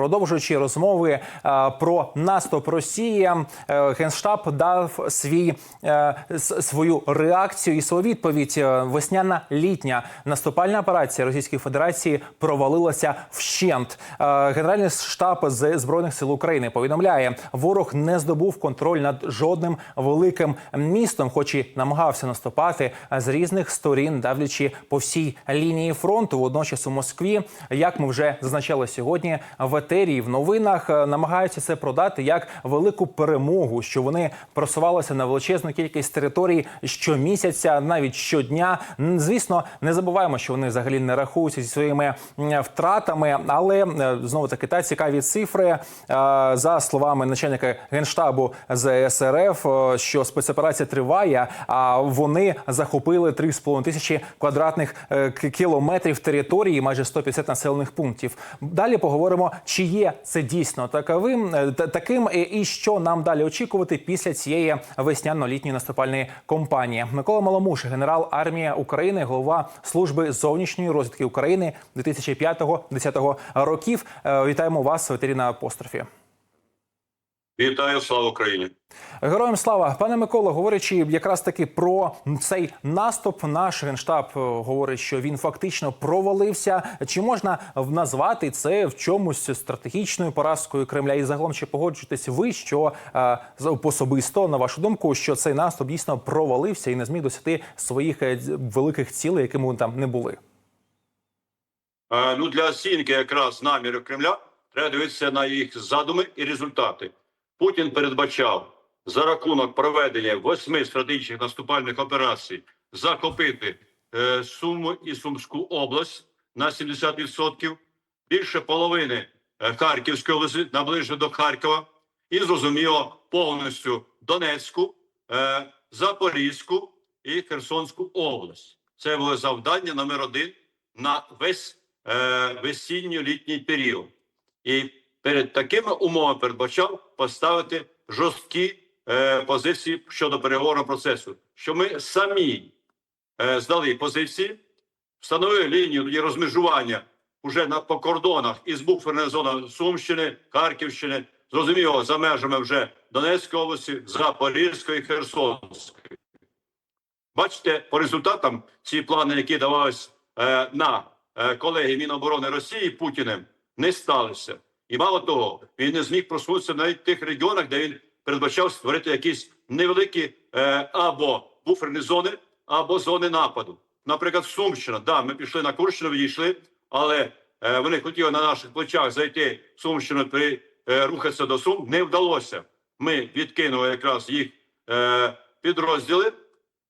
Продовжуючи розмови е, про наступ Росії, е, генштаб дав свій е, свою реакцію і свою відповідь. Весняна літня наступальна операція Російської Федерації провалилася вщент. Генеральний штаб збройних сил України повідомляє, ворог не здобув контроль над жодним великим містом, хоч і намагався наступати з різних сторін, давлячи по всій лінії фронту. Водночас у Москві, як ми вже зазначали сьогодні, в етері і в новинах е, намагаються це продати як велику перемогу, що вони просувалися на величезну кількість територій щомісяця, навіть щодня. Звісно, не забуваємо, що вони взагалі не рахуються зі своїми втратами, але е, знову таки та цікаві цифри Е, за словами начальника генштабу ЗСРФ, що спецоперація триває. А вони захопили 3,5 тисячі квадратних кілометрів території, майже 150 населених пунктів. Далі поговоримо, чи є це дійсно таковим е, таким, і- що нам далі очікувати після цієї весняно-літньої наступальної кампанії. Микола Маломуш, генерал армії України, голова служби зовнішньої розвідки України 2005-2010 років. Е, Вітаємо вас в етері на апострофі. Вітаю, слава Україні! Героям слава, пане Миколо, говорячи якраз таки про цей наступ, наш генштаб е, говорить, що він фактично провалився. Чи можна назвати це в чомусь стратегічною поразкою Кремля? І загалом чи погоджуєтесь ви, що е, особисто на вашу думку, що цей наступ дійсно провалився і не зміг досягти своїх е, великих цілей, якими вони там не були? Е, ну для оцінки якраз намірів Кремля треба дивитися на їх задуми і результати. Путін передбачав за рахунок проведення восьми стратегічних наступальних операцій захопити е, Суму і Сумську область на 70%, більше половини е, Харківської області наближено до Харкова, і зрозуміло повністю Донецьку, е, Запорізьку і Херсонську область. Це було завдання номер один на весь е, весінньо-літній період. І перед такими умовами передбачав поставити жорсткі е, позиції щодо переговорного процесу, що ми самі е, здали позиції, встановили лінію тоді розмежування уже на по кордонах із буферної зони Сумщини, Харківщини, зрозуміло, за межами вже Донецької області, Запорізької, Херсонської. Бачите, по результатам ці плани, які давались е, на е, колеги Міноборони Росії Путіним, не сталися. І мало того, він не зміг просунутися навіть в тих регіонах, де він передбачав створити якісь невеликі е, або буферні зони, або зони нападу. Наприклад, Сумщина. Да, ми пішли на Курщину, відійшли, але е, вони хотіли на наших плечах зайти в Сумщину, при, е, рухатися до Сум. Не вдалося. Ми відкинули якраз їх е, підрозділи.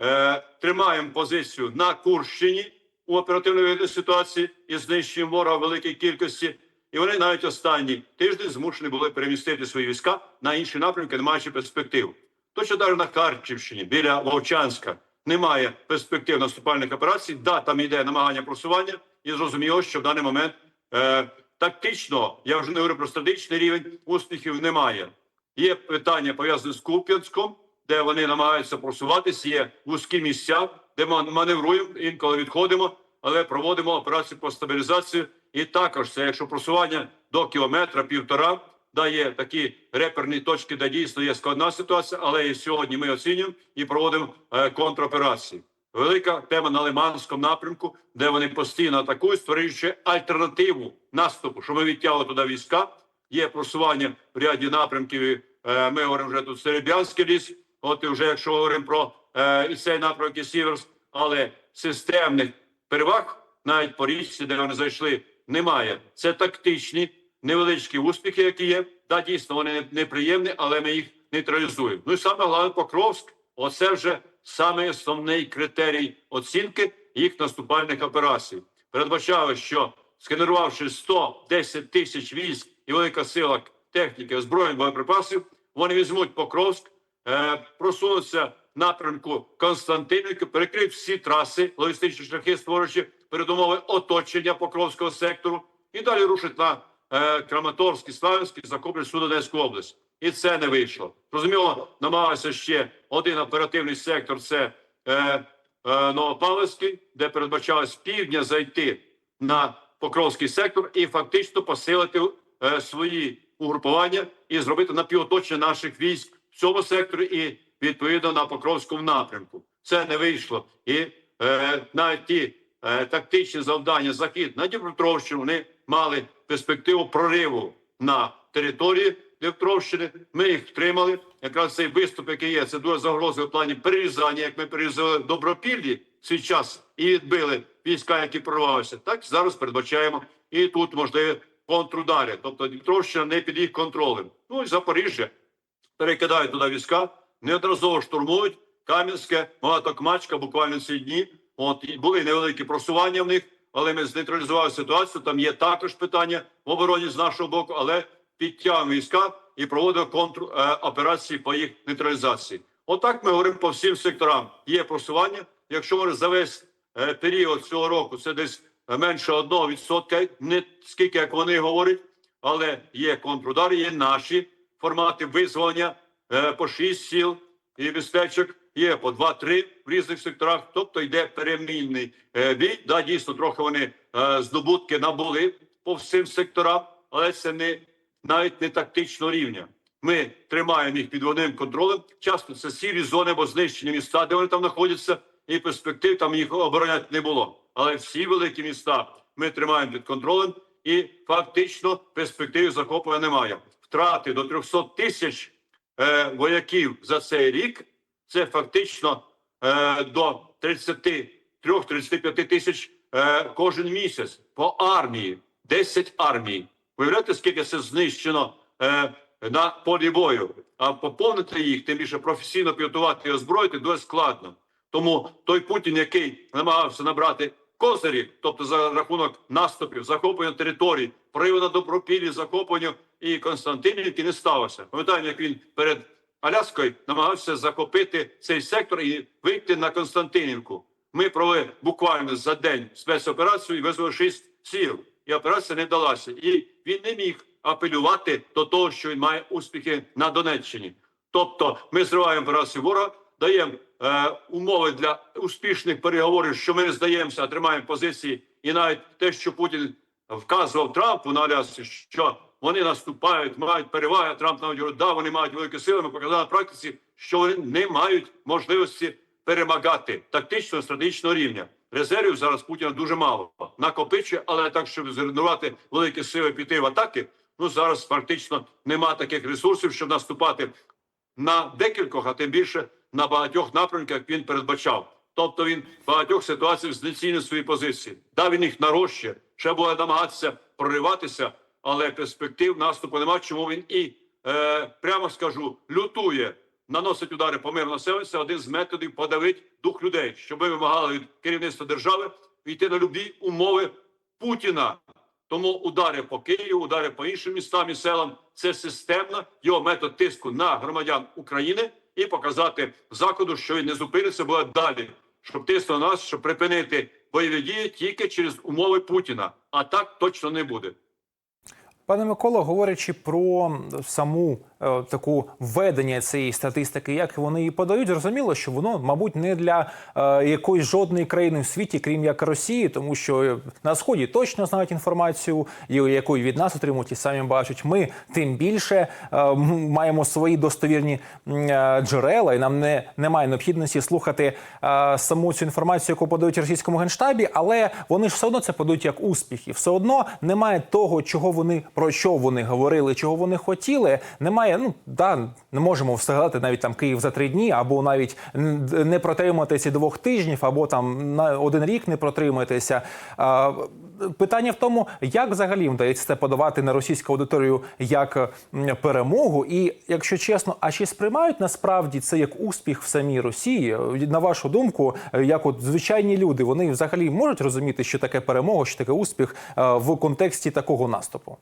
Е, тримаємо позицію на Курщині у оперативній ситуації і знищуємо ворога великій кількості. І вони навіть останні тиждень змушені були перемістити свої війська на інші напрямки, не маючи перспектив. Точно навіть на Харківщині біля Вовчанська немає перспектив наступальних операцій. Да, там йде намагання просування, і зрозуміло, що в даний момент е, тактично, я вже не говорю про стратегічний рівень, успіхів немає. Є питання пов'язані з Куп'янськом, де вони намагаються просуватися. Є вузькі місця, де маневруємо, інколи відходимо, але проводимо операцію по стабілізації. І також це, якщо просування до кілометра, півтора, дає такі реперні точки, де дійсно є складна ситуація, але і сьогодні ми оцінюємо і проводимо е, контроперації. Велика тема на Лиманському напрямку, де вони постійно атакують, створюючи альтернативу наступу, що ми відтягли туди війська. Є просування в ряді напрямків. Е, ми говоримо вже тут Серебрянський ліс. От і вже якщо говоримо про е, і цей напрямок і Сіверс, але системних переваг навіть по річці, де вони зайшли, немає. Це тактичні невеличкі успіхи, які є. Да, дійсно, вони неприємні, але ми їх нейтралізуємо. Ну і саме головне Покровськ. Оце вже саме основний критерій оцінки їх наступальних операцій. Передбачали, що скенерувавши 110 тисяч військ і велика сила техніки, озброєнь, боєприпасів, вони візьмуть Покровськ, е, просунуться напрямку Константинівки, перекриють всі траси, логістичні шляхи, створюючи передумови оточення Покровського сектору, і далі рушать на е, Краматорськ і Славянськ захоплять всю Донецьку область. І це не вийшло. Розуміло, намагався ще один оперативний сектор. Це е, е, Новопавловський, де передбачалось півдня зайти на Покровський сектор і фактично посилити е, свої угрупування і зробити напівоточення наших військ в цьому секторі і відповідно на Покровському напрямку. Це не вийшло. І е, навіть ті тактичні завдання захід на Дніпропетровщину вони мали перспективу прориву на території Дніпропетровщини. Ми їх втримали. Якраз цей виступ, який є, це дуже загроза в плані перерізання, як ми перерізали добропіллі свій час і відбили війська, які прорвалися. Так зараз передбачаємо і тут можливі контрудари. Тобто Дніпровщина не під їх контролем. Ну і Запоріжжя перекидають туди війська, неодноразово штурмують Кам'янське, Малатокмачка, буквально ці дні. От були невеликі просування в них, але ми знейтралізували ситуацію. Там є також питання в обороні з нашого боку, але підтягуємо війська і проводимо контроперації по їх нейтралізації. Отак ми говоримо по всім секторам. Є просування. Якщо може за весь е, період цього року, це десь е, менше одного відсотка, не скільки як вони говорять, але є контрудари, є наші формати визволення е, по 6 сіл і містечок, є по 2-3 в різних секторах. Тобто йде перемінний е, бій. Да, дійсно, трохи вони е, здобутки набули по всім секторам, але це не навіть не тактичного рівня. Ми тримаємо їх під одним контролем. Часто це сірі зони або знищені міста, де вони там знаходяться, і перспектив там їх обороняти не було. Але всі великі міста ми тримаємо під контролем, і фактично перспективи захоплення немає. Втрати до 300 тисяч е, вояків за цей рік це фактично е, до 33-35 тисяч е, кожен місяць по армії. 10 армій. Уявляєте, скільки це знищено е, на полі бою? А поповнити їх, тим більше професійно підготувати і озброїти, дуже складно. Тому той Путін, який намагався набрати козирі, тобто за рахунок наступів, захоплення територій, прояву на добропіллі, захоплення і Константинівки не сталося. Пам'ятаємо, як він перед Аляскою намагався захопити цей сектор і вийти на Константинівку. Ми провели буквально за день спецоперацію і визвали шість сіл. І операція не вдалася. І він не міг апелювати до того, що він має успіхи на Донеччині. Тобто, ми зриваємо операцію ворога, даємо е, умови для успішних переговорів, що ми не здаємося, тримаємо позиції. І навіть те, що Путін вказував Трампу на Алясці, що вони наступають, мають переваги. Трамп навіть говорить, да, вони мають великі сили. Ми показали на практиці, що вони не мають можливості перемагати тактичного стратегічного рівня. Резервів зараз Путіна дуже мало накопичує, але так, щоб згенерувати великі сили піти в атаки. Ну зараз фактично нема таких ресурсів, щоб наступати на декількох, а тим більше на багатьох напрямках, він передбачав. Тобто він в багатьох ситуаціях знецінює свої позиції. Да, він їх нарощує, ще буде намагатися прориватися, але перспектив наступу нема. Чому він і е, прямо скажу, лютує, наносить удари по мирному населенню. Це один з методів подавити дух людей, щоб ми вимагали від керівництва держави йти на любі умови Путіна. Тому удари по Києву, удари по іншим містам і селам це системно його метод тиску на громадян України і показати заходу, що він не зупиниться, буде далі, щоб тиснути на нас, щоб припинити бойові дії тільки через умови Путіна. А так точно не буде. Пане Миколо, говорячи про саму таку введення цієї статистики, як вони її подають, зрозуміло, що воно, мабуть, не для е, якоїсь жодної країни в світі, крім як Росії, тому що на сході точно знають інформацію, яку від нас отримують, і самі бачать. Ми тим більше е, маємо свої достовірні е, джерела, і нам не немає необхідності слухати е, саму цю інформацію, яку подають російському генштабі, але вони ж все одно це подають як успіх, і все одно немає того, чого вони про що вони говорили, чого вони хотіли. Немає. Ну да, не можемо встигати навіть там Київ за три дні, або навіть не протриматися двох тижнів, або там на один рік не протриматися. Питання в тому, як взагалі вдається це подавати на російську аудиторію як перемогу, і якщо чесно, а чи сприймають насправді це як успіх в самій Росії? На вашу думку, як от звичайні люди, вони взагалі можуть розуміти, що таке перемога, що таке успіх в контексті такого наступу?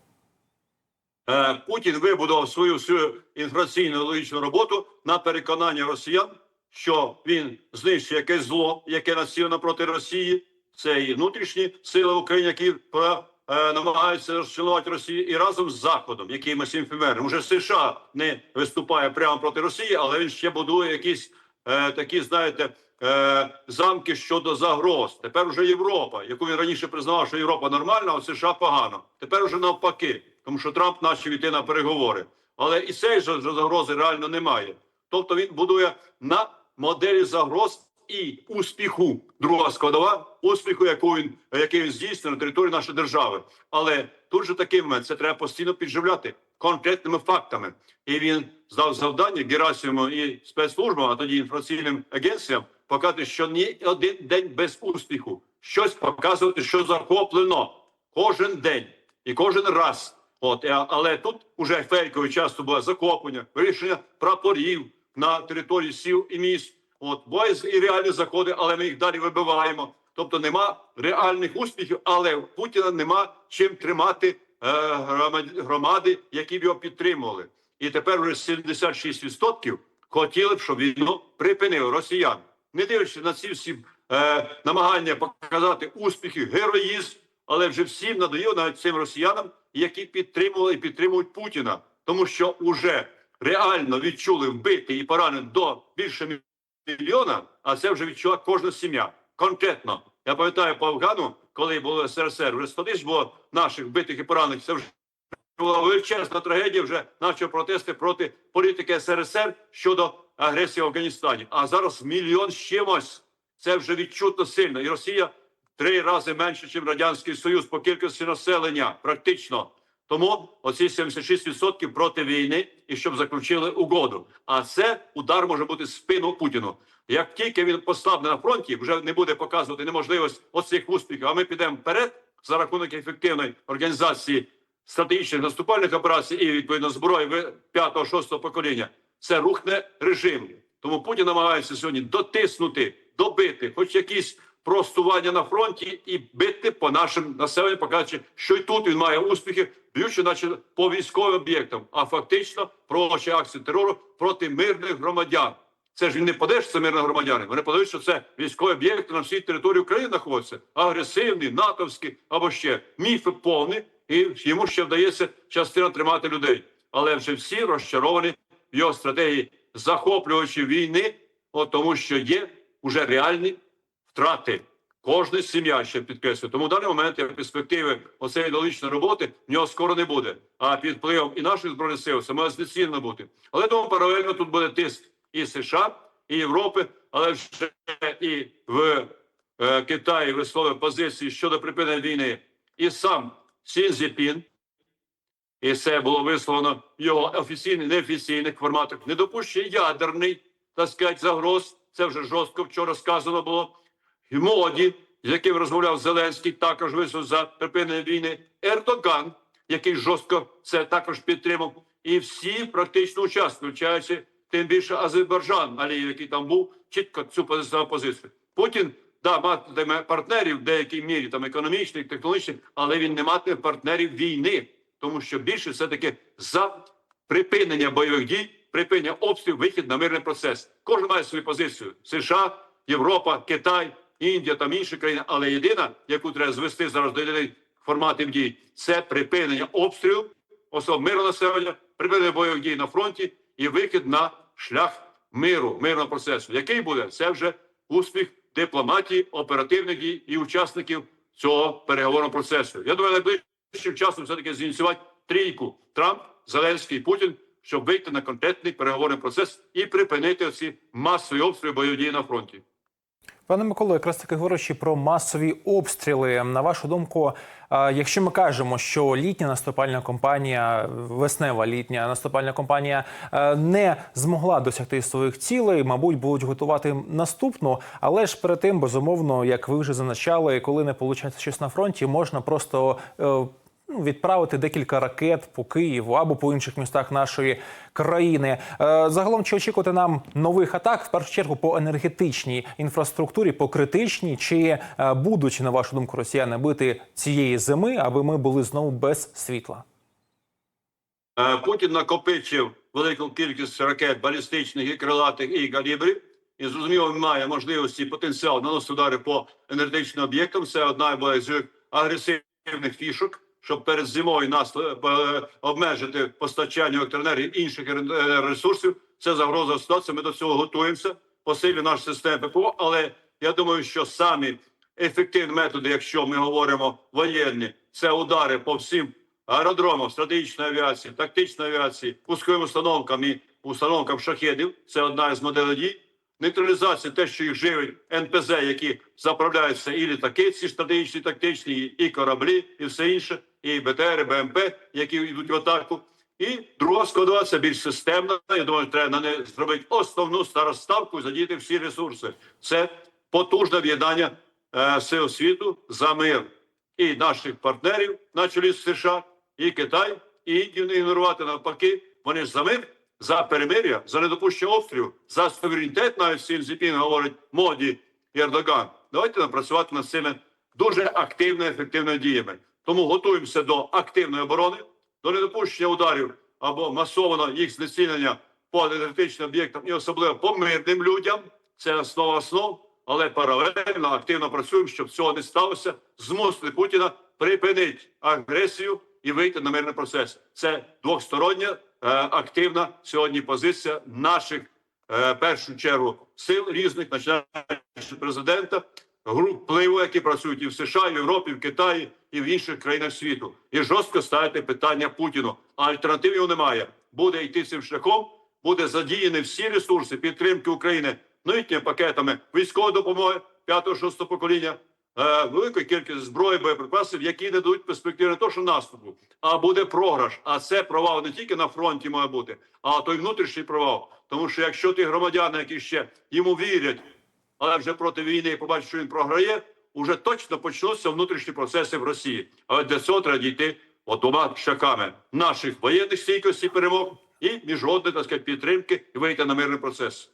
Е, Путін вибудував свою всю інформаційну логічну роботу на переконання росіян, що він знищує якесь зло, яке націлено проти Росії. Це і внутрішні сили в Україні, які про, е, намагаються розчленувати Росію, і разом з Заходом, який ми всім фімером. Уже США не виступає прямо проти Росії, але він ще будує якісь е, такі, знаєте, е, замки щодо загроз. Тепер вже Європа, яку він раніше признавав, що Європа нормальна, а США погано. Тепер вже навпаки, тому що Трамп почав йти на переговори. Але і цієї ж загрози реально немає. Тобто він будує на моделі загроз і успіху. Друга складова успіху, яку він який він здійснює на території нашої держави. Але тут же такий момент це треба постійно підживляти конкретними фактами. І він здав завдання Герасиму і спецслужбам, а тоді інформаційним агенціям показати, що ні один день без успіху, щось показувати, що захоплено кожен день і кожен раз. От е, але тут уже фейкові часто було захоплення, вирішення прапорів на території сіл і міст. От буває і реальні заходи, але ми їх далі вибиваємо. Тобто нема реальних успіхів, але в Путіна нема чим тримати е, громади, які б його підтримували. І тепер вже 76% хотіли б, щоб війну припинили росіян, не дивлячись на ці всі е, намагання показати успіхи, героїзм, але вже всім надоїло навіть цим росіянам, які підтримували і підтримують Путіна, тому що вже реально відчули вбити і поранених до більше мільйона, а це вже відчула кожна сім'я. Конкретно, я пам'ятаю по Афгану, коли було СРСР, вже 100 тисяч було наших вбитих і поранених. Це вже була величезна трагедія. Вже почали протести проти політики СРСР щодо агресії в Афганістані. А зараз мільйон чимось. Це вже відчутно сильно. І Росія три рази менше, ніж Радянський Союз по кількості населення, практично. Тому оці 76% проти війни і щоб заключили угоду. А це удар може бути в спину Путіну. Як тільки він послабне на фронті, вже не буде показувати неможливість оцих успіхів. А ми підемо вперед за рахунок ефективної організації стратегічних наступальних операцій і відповідно зброї 5-6 покоління. Це рухне режим. Тому Путін намагається сьогодні дотиснути, добити, хоч якісь простування на фронті і бити по нашим населенню, показуючи, що й тут він має успіхи, б'ючи, наче по військовим об'єктам, а фактично проводячи акції терору проти мирних громадян. Це ж він не подає, що це мирні громадяни. Вони подають, що це військові об'єкти на всій території України знаходяться. Агресивні, натовські або ще міфи повні, і йому ще вдається частина тримати людей. Але вже всі розчаровані його стратегії захоплювачі війни, от тому що є вже реальні втрати. Кожна сім'я ще підкреслюю. Тому в даний момент як перспективи оцеї ідеологічної роботи в нього скоро не буде. А під впливом і наших збройних сил має знецінно бути. Але тому паралельно тут буде тиск і США, і Європи, але вже і в е, Китаї висловив позиції щодо припинення війни. І сам Сін Зіпін, і це було висловлено його офіційних, неофіційних форматах. Не допущення ядерний, так сказати, загроз. Це вже жорстко вчора сказано було. І моді, з яким розмовляв Зеленський, також висловив за припинення війни. Ердоган, який жорстко це також підтримав. І всі практично учасники, включаючи тим більше Азербайджан, Алієв, який там був, чітко цю позицію. Путін да, матиме партнерів в деякій мірі, там економічних, технологічних, але він не матиме партнерів війни, тому що більше все таки за припинення бойових дій, припинення обстрілів, вихід на мирний процес. Кожен має свою позицію: США, Європа, Китай, Індія там інші країни. Але єдина, яку треба звести зараз до єдиних форматів дій, це припинення обстрілів, особливо мирного населення, припинення бойових дій на фронті і вихід на шлях миру, мирного процесу. Який буде це вже успіх дипломатії, оперативних дій і учасників цього переговорного процесу. Я думаю, найближчим часом все таки зініціювати трійку Трамп, Зеленський, Путін, щоб вийти на конкретний переговорний процес і припинити ці масові обстріли бойові дії на фронті. Пане Миколо, якраз таки говорячи про масові обстріли, на вашу думку, якщо ми кажемо, що літня наступальна кампанія, веснева літня наступальна кампанія е, не змогла досягти своїх цілей, мабуть, будуть готувати наступну. Але ж перед тим, безумовно, як ви вже зазначали, коли не виходить щось на фронті, можна просто. Ну, відправити декілька ракет по Києву або по інших містах нашої країни. Е, Загалом чи очікувати нам нових атак в першу чергу по енергетичній інфраструктурі, по критичній, чи е, будуть на вашу думку росіяни бити цієї зими, аби ми були знову без світла? Е, Путін накопичив велику кількість ракет балістичних і крилатих і калібрів. І зрозуміло, має можливості потенціал наносити удари по енергетичним об'єктам. Це одна з агресивних фішок, щоб перед зимою нас е, обмежити постачання електроенергії інших е, ресурсів. Це загроза ситуації. Ми до цього готуємося. посилює нашу систему ППО, але я думаю, що самі ефективні методи, якщо ми говоримо воєнні, це удари по всім аеродромам стратегічної авіації, тактичної авіації, пусковим установкам і установкам шахедів. Це одна із моделей дій. Нейтралізація, те, що їх живить НПЗ, які заправляються і літаки, ці стратегічні, тактичні, і кораблі, і все інше, і БТР, і БМП, які йдуть в атаку. І друга складова це більш системна. Я думаю, треба на неї зробити основну староставку і задіяти всі ресурси. Це потужне об'єднання е, сил світу за мир і наших партнерів, на чолі з США, і Китай, і Індію не ігнорувати навпаки. Вони за мир, за перемир'я, за недопущення обстрілів, за суверенітет, навіть Сін Зіпін говорить моді Ердоган. Давайте напрацювати над цими дуже активно, ефективними діями. Тому готуємося до активної оборони, до недопущення ударів або масованого їх знецінення по енергетичним об'єктам і особливо по мирним людям. Це основа основ, але паралельно активно працюємо, щоб цього не сталося. Змусити Путіна припинити агресію і вийти на мирний процес. Це двостороння е, активна сьогодні позиція наших е, першу чергу сил різних, починаючи президента, груп впливу, які працюють і в США, і в Європі, і в Китаї, і в інших країнах світу, і жорстко ставити питання Путіну. А альтернатив його немає. Буде йти цим шляхом, буде задіяні всі ресурси підтримки України новітніми пакетами військової допомоги 5-6 покоління, е, великої кількість зброї, боєприпасів, які не дадуть перспективи не то, що наступу, а буде програш. А це провал не тільки на фронті має бути, а той внутрішній провал. Тому що якщо ті громадяни, які ще йому вірять, але вже проти війни і побачить, що він програє, уже точно почнуться внутрішні процеси в Росії. Але для цього треба дійти от шляхами наших воєнних стійкості перемог і міжнародної так сказати, підтримки і вийти на мирний процес.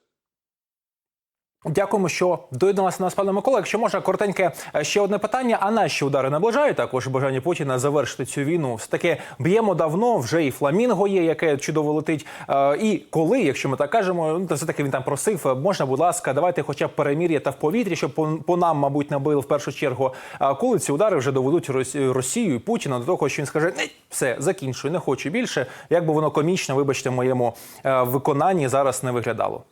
Дякуємо, що доєдналися до нас, пане Микола. Якщо можна, коротеньке е, ще одне питання. А наші удари наближають також бажання Путіна завершити цю війну? Все таки б'ємо давно. Вже і фламінго є, яке чудово летить. Е, І коли, якщо ми так кажемо, ну то все таки він там просив. е, Можна, будь ласка, давайте, хоча б перемір'я та в повітрі, щоб по, нам, мабуть, набили в першу чергу. А коли ці удари вже доведуть Рос- Росію і Путіна до того, що він скаже: «Ні, все закінчую, не хочу більше. Як би воно комічно, вибачте, моєму виконанні зараз не виглядало.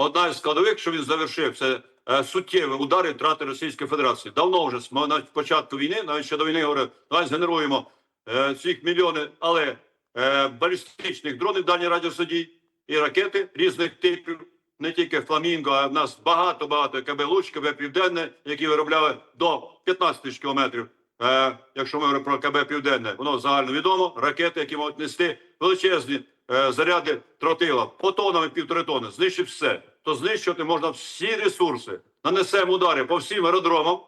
Одна із складових, що він завершив, це е, суттєві удари втрати Російської Федерації. Давно вже ми на початку війни, навіть ще до війни говорив, давай згенеруємо е, цих мільйони, але е, балістичних дронів дальній радіосудій і ракети різних типів, не тільки Фламінго, а в нас багато багато КБ Луч, КБ Південне, які виробляли до 15 тисяч кілометрів. Е, якщо ми говоримо про КБ Південне, воно загально відомо. Ракети, які можуть нести величезні е, заряди тротила по тонами півтори тони, знищить все. То знищувати можна всі ресурси. Нанесемо удари по всім аеродромам,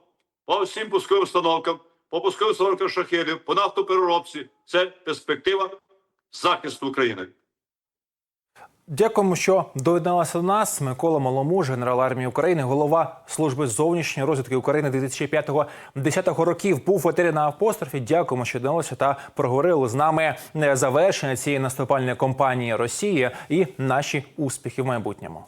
по всім пусковим установкам, по пусковим установкам шахедів, по нафтопереробці. Це перспектива захисту України. Дякуємо, що доєдналися до нас. Микола Маломуж, генерал армії України, голова служби зовнішньої розвідки України 2005-2010 років. Був в етері на апострофі. Дякуємо, що доєдналися та проговорили з нами завершення цієї наступальної кампанії Росії і наші успіхи в майбутньому.